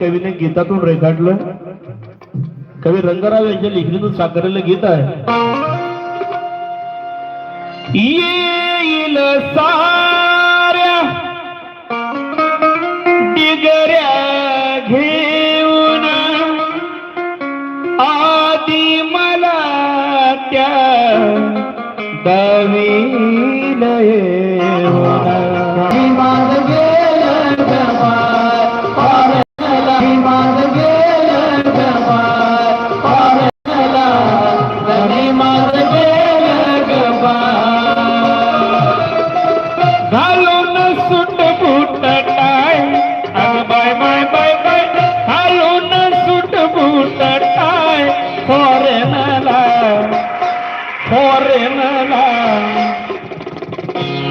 कवीने गीतातून रेखाटलं. कवी रंगराव यांच्या लिखणीतून साकारलेलं गीत आहे. येईल साऱ्या डिगऱ्या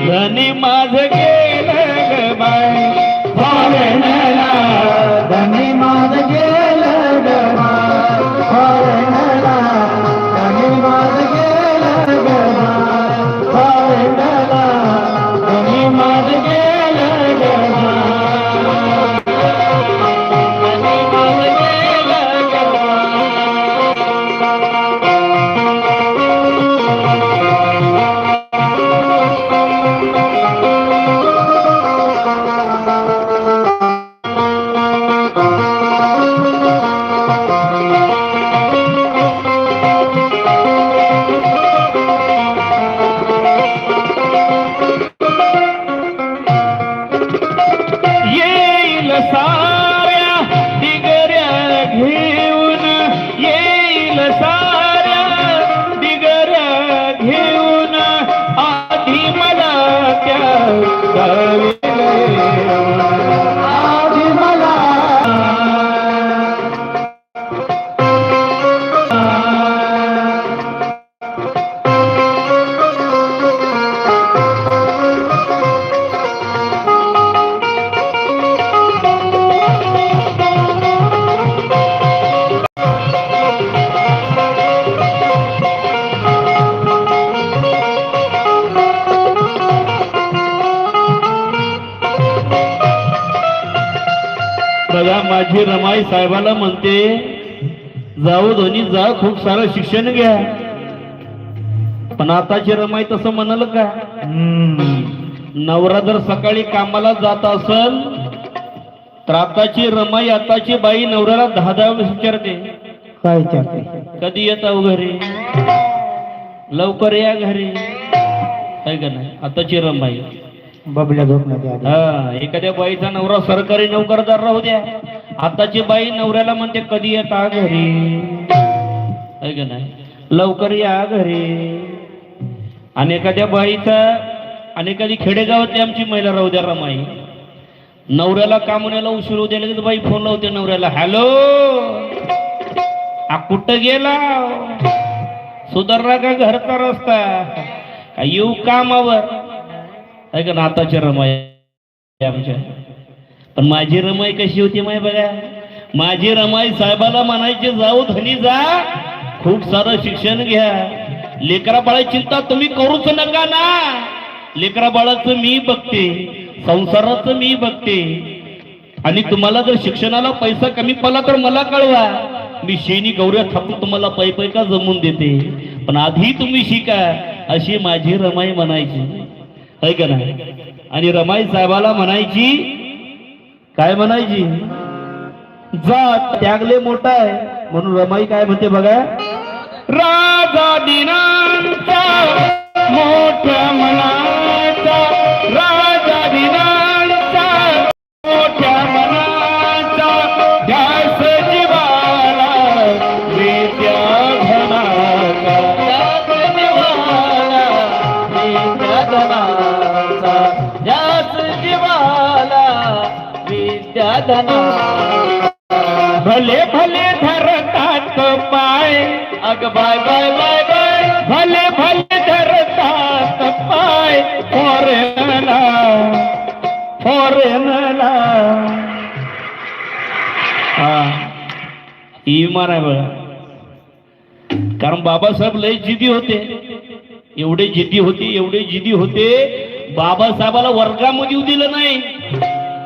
धनी माझ येईल साहेबाला म्हणते जाऊ धोनी जा खूप सारं शिक्षण घ्या. पण आताची रमाई तसं म्हणाल का? नवरा जर सकाळी कामाला जात असल तर आताची रमाई आताची बाई नवऱ्याला दहा दहा वेळेस विचारते काय विचारते? कधी येता घरी? लवकर या घरी. आहे का नाही? आताची रमाई. बबल्या हा एखाद्या बाईचा नवरा सरकारी नोकरदार राहू द्या. आताची बाई नवऱ्याला म्हणते कधी येता घरी? का नाही? लवकर या घरी. आणि एखाद्या बाईचा आणि एखादी खेडेगावातली आमची महिला राहू द्या रमाई. नवऱ्याला कामण्याला उशीर होऊ द्यायला तर बाई फोन लावते नवऱ्याला हॅलो आ कुठं गेला? सुधारला का घरचा रस्ता? का येऊ कामावर? आहे का आताच्या रमाई आमच्या. पण माझी रमाई कशी होती माय बघा? माझी रमाई साहेबाला म्हणायचे जाऊ धनी जा. खूप सारं शिक्षण घ्या. लेकरा बाळा चिंता तुम्ही करूच नका ना. लेकरा बाळाचं मी बघते. संसाराचं मी बघते. आणि तुम्हाला जर शिक्षणाला पैसा कमी पडला तर मला कळवा. मी शेणी गौऱ्या थापून तुम्हाला पै पै का जमून देते? पण आधी तुम्ही शिका. अशी माझी रमाई म्हणायची. है का नाही? आणि रमाई साहेबाला म्हणायची काय म्हणायची? जात त्यागले मोठा आहे. म्हणून रमाई काय म्हणते बघा? राजा दिनांचा मोठ्या मला विद्या भले भले धरतात पाय. अग बाय बाय बाय बाय. भले भले धरतात पाय. फॉरेनला फॉरेनला हा. ही विमान आहे बघा. कारण बाबासाहेब लय जिदी होते. एवढे जिद्दी होते एवढे जिद्दी होते. बाबासाहेबाला वर्गामध्ये दिलं नाही.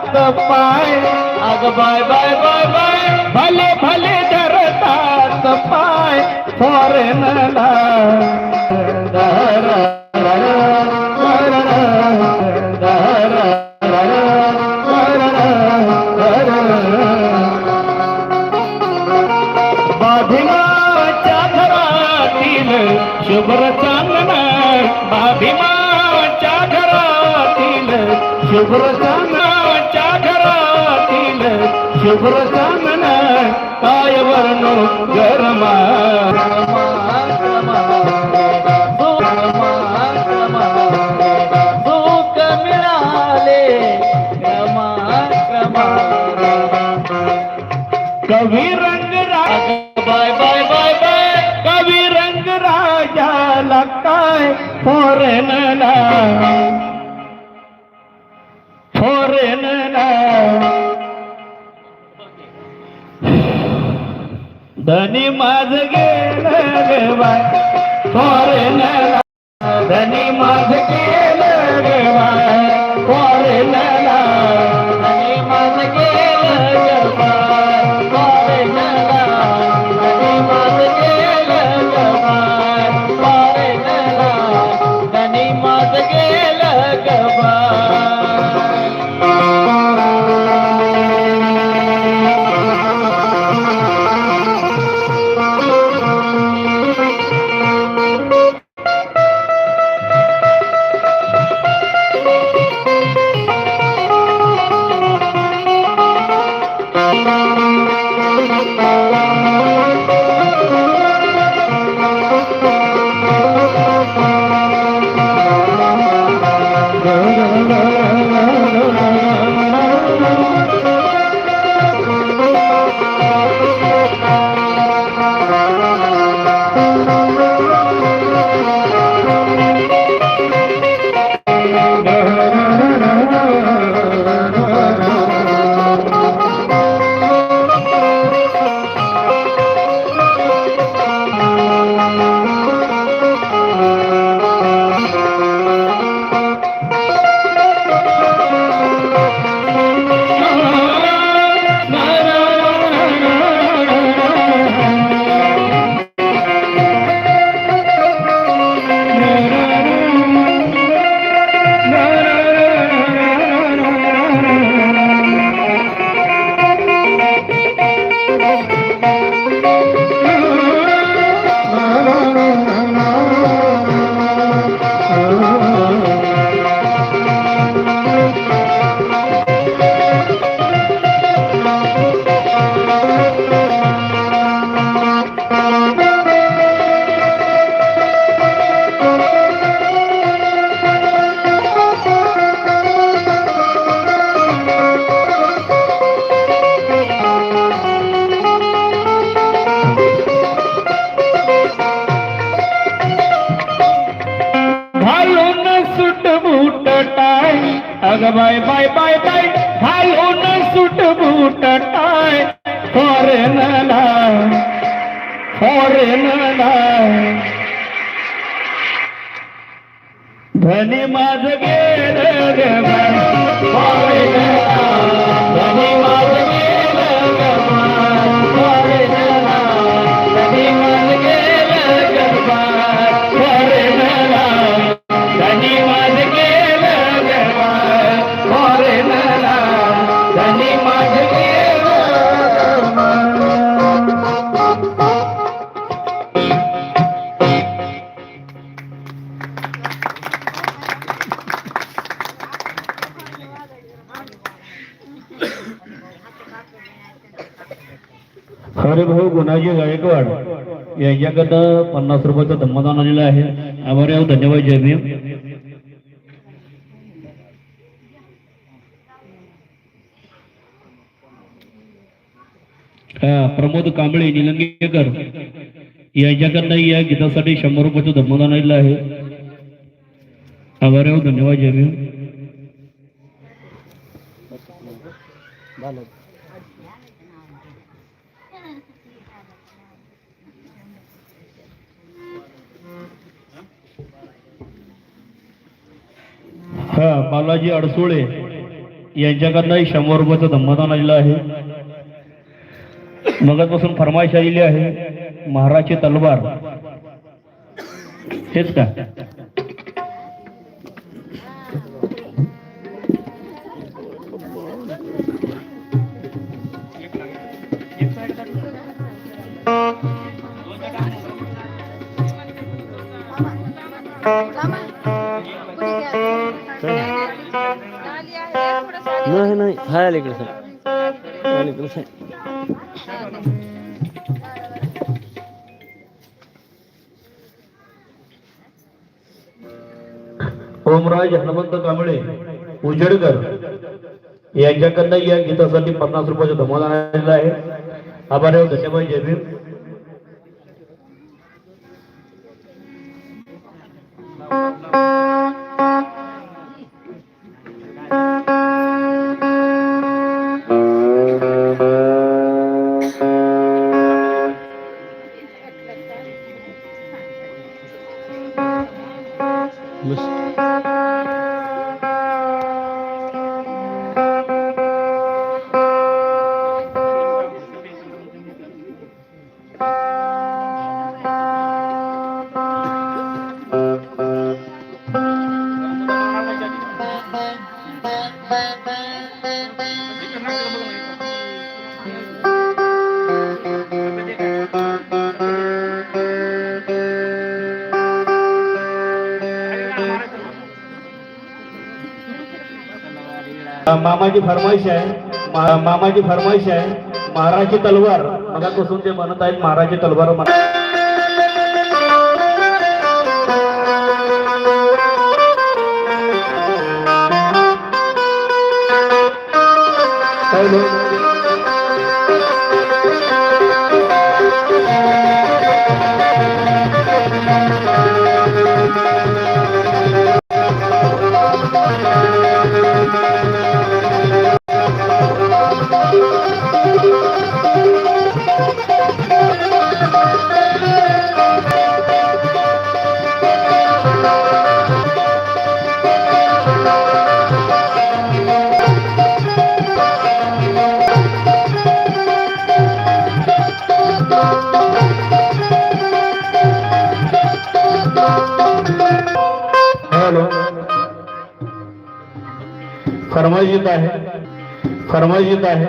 हात पाय अग बाय बाय बाय बाय भले भले धरतात पाय फॉरेनला बाभिमाच्या घरातील शुभ्र चांदना घरातील शुभ्र શુભ્રતા મને કાયવરનો ગરમા ಧನಿ ಮಾದಗೆ ಧನಿ ಮಾದಗೆ धनी माझ गे यांच्याकडं पन्नास रुपयाचं धम्मदान आलेलं आहे. आभारी आहोत. धन्यवाद जय भीम. प्रमोद कांबळे निलंगेकर. यांच्याकडनं या गीतासाठी शंभर रुपयाचं धम्मदान आलेलं आहे. आभारी आहोत. धन्यवाद जय भीम. हा बालाजी अडसोळे यांच्याकडनं शंभर रुपयाचं धम्मदान आलेलं आहे. मगजपासून फरमाईश आलेली आहे महाराजची तलवार. हेच का? नाही नाही हाय अलीकडे साहेब अलीकडे साहेब ओमराज हनुमंत कांबळे उजडकर. यांच्याकडनं या गीतासाठी पन्नास रुपयाचा धमाल आलेला आहे. आभार धन्यवाद जय भीम. मामाची फरमाईश आहे. मा- मामाची फरमाईश आहे. महाराजची तलवार. मगापासून ते म्हणत आहेत महाराजची तलवार म्हणा- फरमाईश येत आहे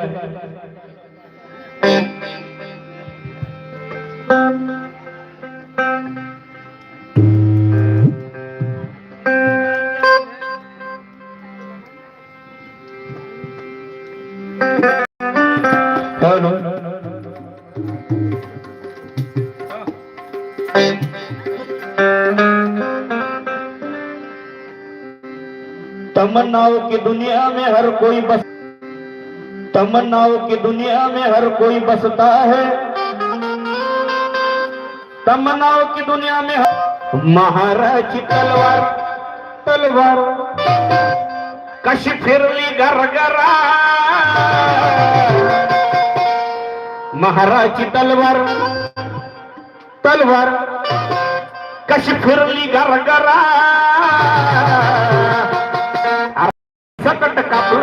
तमन्नाओं की दुनिया में हर कोई बस तमन्नाओं की दुनिया में हर कोई बसता है। तमन्नाओं की दुनिया में हर... महाराज की तलवार तलवार कशी फिरली गरगरा। महाराज तलवार तलवार कशी फिरली घर घरा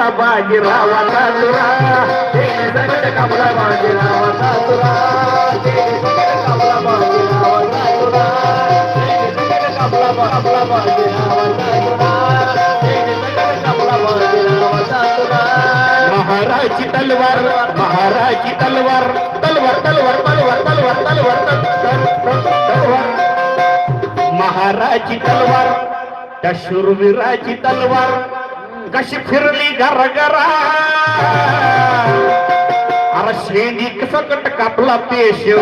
कापला बाजीरावाचा तुरा सकट कापला बाजीरावाचा तुरा तेने सकट कापला बाजीरावाचा तुरा तेने सकट महाराजची तलवार महाराजची तलवार तलवार तलवार तलवार तलवार तलवार तलवार. महाराजची तलवार त्या शूरवीराची तलवार. कशी फिरली गरगरा अरे शेंडी सकट कापला ते त्या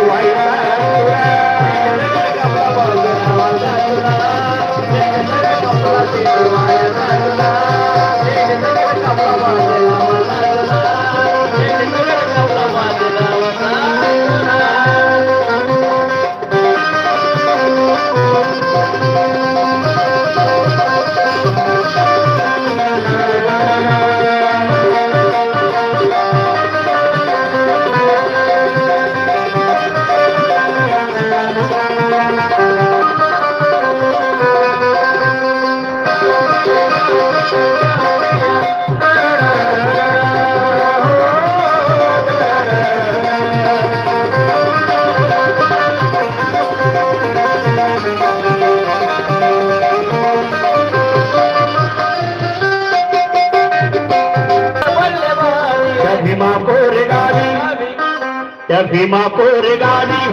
भीमा कोरेगावी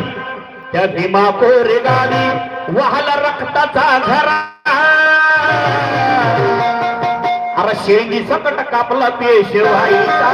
त्या भीमा कोरेगावी वाहला रक्ताचा झरा. अरे शेंगी सकट कापला पेशवाईचा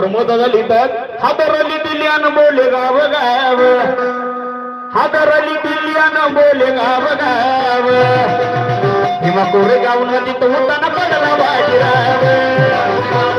प्रमोदादा लिहितात हादरली दिल्यान बोले गाव गाव. हादरली दिल्यान बोले गाव गाव. किंवा कोरे गाव नदी तो होताना पडला बाजीराव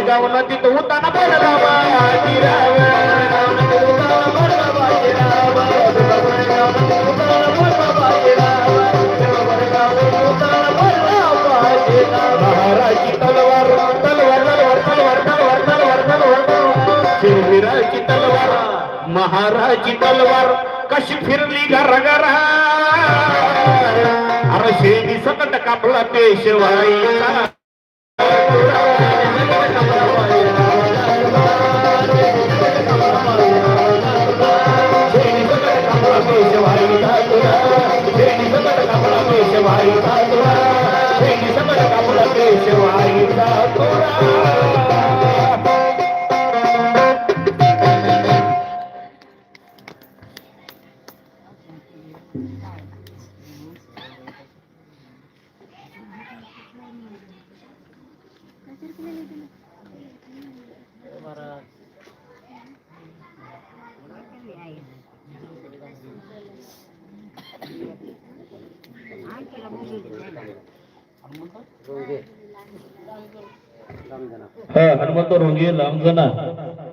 गावला तिथं उताना बाबा बाजीराव महाराजी तलवार तलवार तलवार तलवार तलवार तलवार तलवार शिववीराची तलवार महाराजी तलवार अशी फिरली घरा घरा अरे सकट कापला पेशवाईचा शेणी सकट हनुमंत लांबजना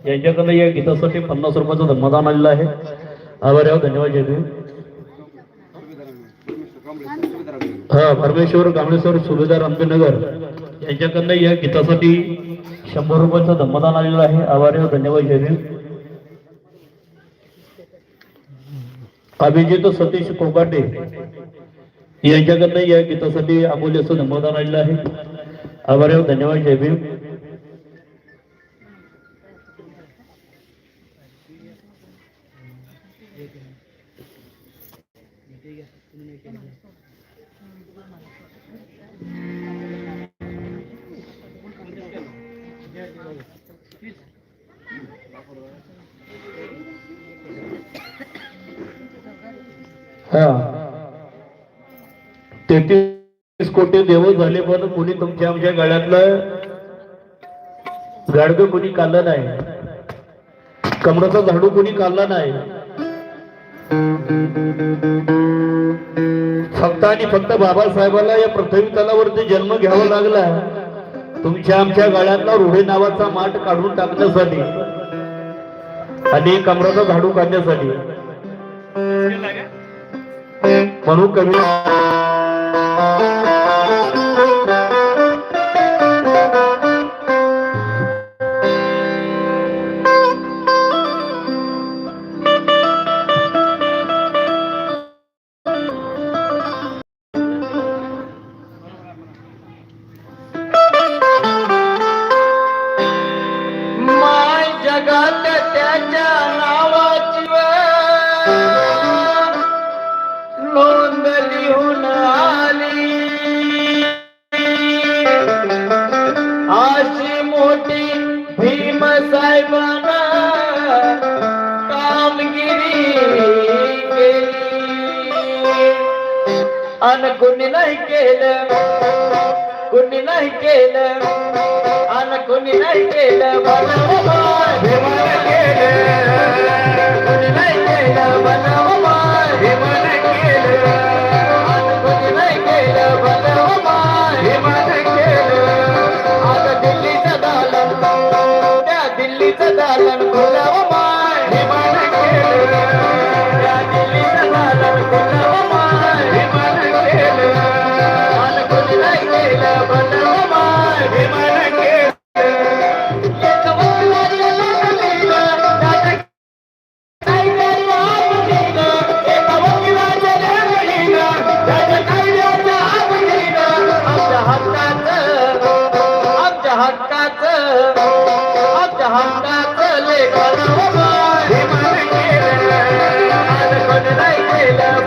यांच्याकडनं या गीतासाठी पन्नास रुपयाचं धर्मदान आलेलं आहे. आभार आहे, हो, धन्यवाद जयदेव हा परमेश्वर कांबळेश्वर सुभेदार आंबेनगर यांच्याकडनं या गीतासाठी शंभर रुपयाचं धर्मदान आलेलं आहे. आभार आहे, हो, धन्यवाद जयदेव अभिजित सतीश कोकाटे यांच्याकडनं या गीतासाठी अमूल्य असं आलेलं आहे. आभार आहे, हो, धन्यवाद जयभीम हा. तेहतीस कोटी देव झाले पण कोणी तुमच्या आमच्या गाड्यातलं गाडगं कोणी काढलं नाही. कमराचा झाडू कोणी काढला नाही. फक्त आणि फक्त बाबासाहेबाला या पृथ्वी तलावरती जन्म घ्यावा लागला. तुमच्या आमच्या गाड्यातला रुढे नावाचा माठ काढून टाकण्यासाठी. आणि कमराचा झाडू काढण्यासाठी. म्हणून कवी కేల అనుకుని నైకేల బలవమా విమల కేల అనుకుని నైకేల బలవమా విమల కేల Amen.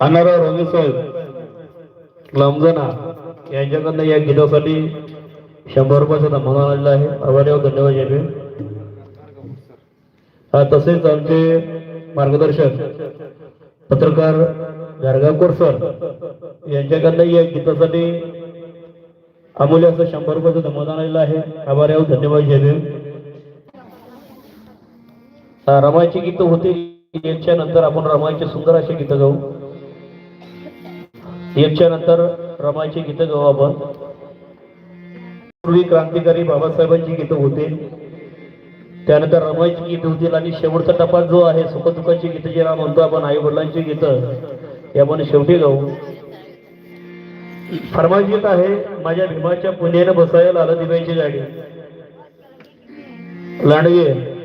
अनाराव रंगे साहेब लमजना यांच्याकडनं या गीतासाठी शंभर रुपयाचा नमुना आलेला आहे. आभारी धन्यवाद यावे हा तसेच आमचे मार्गदर्शक पत्रकार गारगावकर सर यांच्याकडनं या गीतासाठी अमूल्य असं शंभर रुपयाचं नमुना आलेलं आहे. आभारी आहोत धन्यवाद यावे हा, रमायची गीतं होती याच्या नंतर आपण रमायचे सुंदर असे गीतं गाऊ. एकच्या नंतर रमायची गीतं गाऊ आपण. पूर्वी क्रांतिकारी बाबासाहेबांची गीतं होते. त्यानंतर रमायची गीतं होतील आणि शेवटचा टप्पा जो आहे सुखदुःखाची गीतं जे म्हणतो आपण आई वडिलांची गीतं हे आपण शेवटी गाऊ. फरमाईश गीत आहे माझ्या भीमाच्या पुण्याने बसायला आलं दिव्याची गाडी लांडगे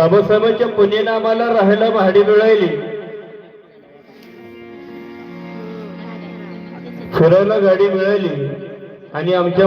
बाबासाहेबांच्या पुण्यानं आम्हाला राहायला भाडी मिळाली. फिरायला गाडी मिळाली. आणि आमच्या